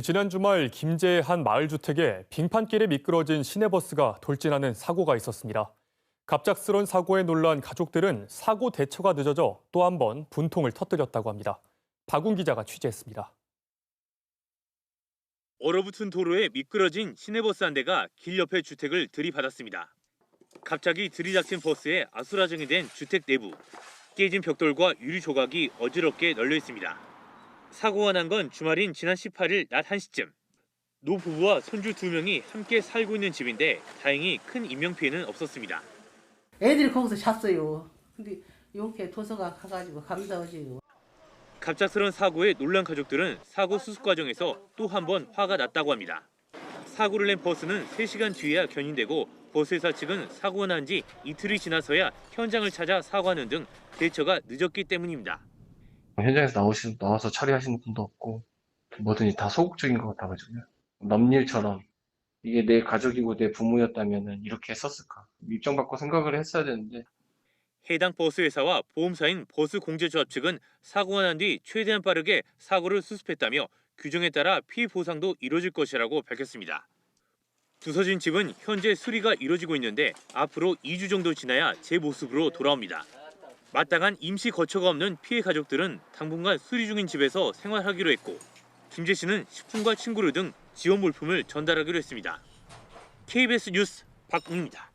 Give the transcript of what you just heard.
지난 주말 김제의 한 마을 주택에 빙판길에 미끄러진 시내버스가 돌진하는 사고가 있었습니다. 갑작스런 사고에 놀란 가족들은 사고 대처가 늦어져 또 한 번 분통을 터뜨렸다고 합니다. 박ун 기자가 취재했습니다. 얼어붙은 도로에 미끄러진 시내버스 한 대가 길 옆의 주택을 들이받았습니다. 갑자기 들이닥친 버스에 아수라장이 된 주택 내부. 깨진 벽돌과 유리 조각이 어지럽게 널려 있습니다. 사고가 난 건 주말인 지난 18일 낮 1시쯤. 노 부부와 손주 두 명이 함께 살고 있는 집인데 다행히 큰 인명 피해는 없었습니다. 애들이 거기서 잤어요. 근데 용케 도서관 가가지고 감사하지요. 갑작스런 사고에 놀란 가족들은 사고 수습 과정에서 또 한 번 화가 났다고 합니다. 사고를 낸 버스는 3시간 뒤에야 견인되고 버스 회사 측은 사고가 난 지 이틀이 지나서야 현장을 찾아 사과하는 등 대처가 늦었기 때문입니다. 현장에서 나오시, 나와서 처리하시는 분도 없고, 뭐든지 다 소극적인 것 같아가지고요. 남일처럼, 이게 내 가족이고 내 부모였다면은 이렇게 했었을까. 입장받고 생각을 했어야 되는데, 해당 버스 회사와 보험사인 버스 공제조합 측은 사고가 난 뒤 최대한 빠르게 사고를 수습했다며 규정에 따라 피해 보상도 이뤄질 것이라고 밝혔습니다. 부서진 집은 현재 수리가 이뤄지고 있는데 앞으로 2주 정도 지나야 제 모습으로 돌아옵니다. 마땅한 임시 거처가 없는 피해 가족들은 당분간 수리 중인 집에서 생활하기로 했고 김재 씨는 식품과 친구를 등 지원 물품을 전달하기로 했습니다. KBS 뉴스 박웅입니다.